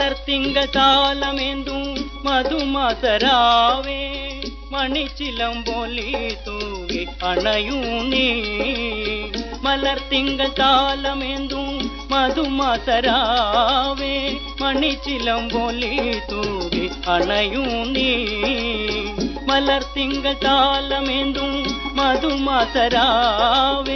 மலர் திங்க சாலமெந்தும் மதுமசராவே மணிச்சிலம்பொலி தூவி அணையும் நீ. மலர் திங்க தாளமெந்தும் மதுமசராவே மணிச்சிலம்பொலி தூவி அணையும் நீ. மலர் திங்க தாளமெந்தும் மதுமசராவே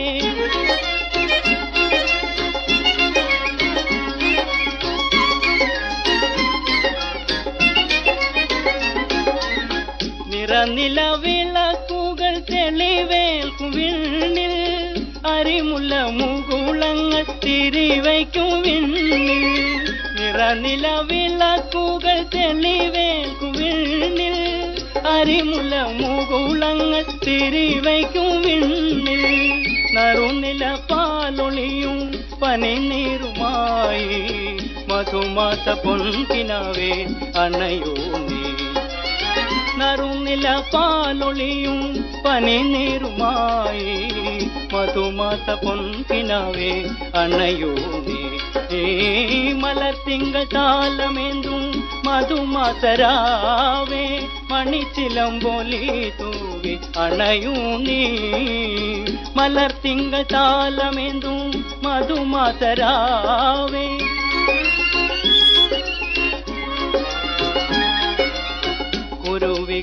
വിളക്കുകൾ തെളിവേൽക്കും വിണ്ണിൽ. അരിമുല്ല മുകുളങ്ങൾ തിരിവയ്ക്കും വിണ്ണിൽ. നിറനില വിളക്കുകൾ തെളിവേൽക്കും വിണ്ണിൽ. മുകുളങ്ങൾ തിരിവയ്ക്കും നറുനില പാലൊളിയും പനിനീരുമായി. മധുമാസ പൊൻകിനാവേ അണയോ നറുനില പാലൊളിയും പനിനീരുമായി മധുമാസ പൊൻകിനാവേ അണയോ നീ ഏ മലർത്തിങ്ക താലമേന്തും മധുമാസരാവേ മണിച്ചിലമ്പൊലി തൂവി അണയൂ നീ മലർത്തിങ്ക താലമേന്തും മധുമാസരാവേ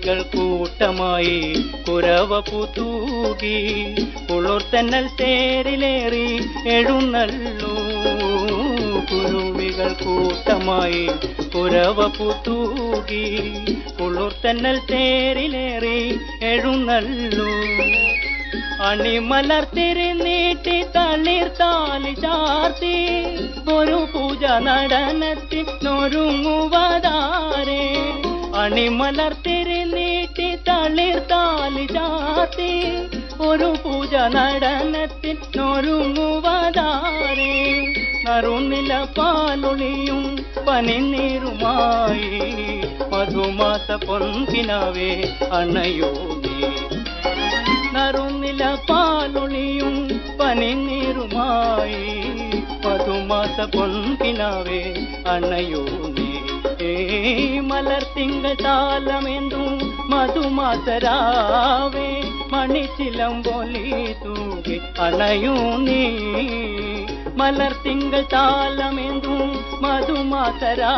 കുരുവികൾ കൂട്ടമായി കുരവ പുതൂകി കുളിർത്തന്നൽ തേരിലേറി എഴുന്നള്ളൂ. കുരുവികൾ കൂട്ടമായി കുരവ പുതൂകി കുളിർത്തന്നൽ തേരിലേറി എഴുന്നള്ളൂ. അണിമലർത്തിരി നീട്ടി തളിർ താലി ചാർത്തി ഒരു പൂജ നടനത്തിനൊരുങ്ങുവതാരേ. അണിമലർത്തിരി നീട്ടി തളിർ താലി ചാർത്തി ഒരു പൂജ നടനത്തിനൊരുങ്ങുവതാരേ നറുനില പാലൊളിയും പനിനീരുമായി മധുമാസ പൊൻകിനാവേ അണയോ നീ നറുനില പാലൊളിയും പനിനീരുമായി മധുമാസ പൊൻകിനാവേ അണയോ നീ ഏ മലർത്തിങ്ക താലമെന്തും ಮಧುಮತರಾವೆ மணிச்சிலம்பொலிதூகி அணையூனி மலர் திங்கள் தாளமெந்தும் மதுமாதராவே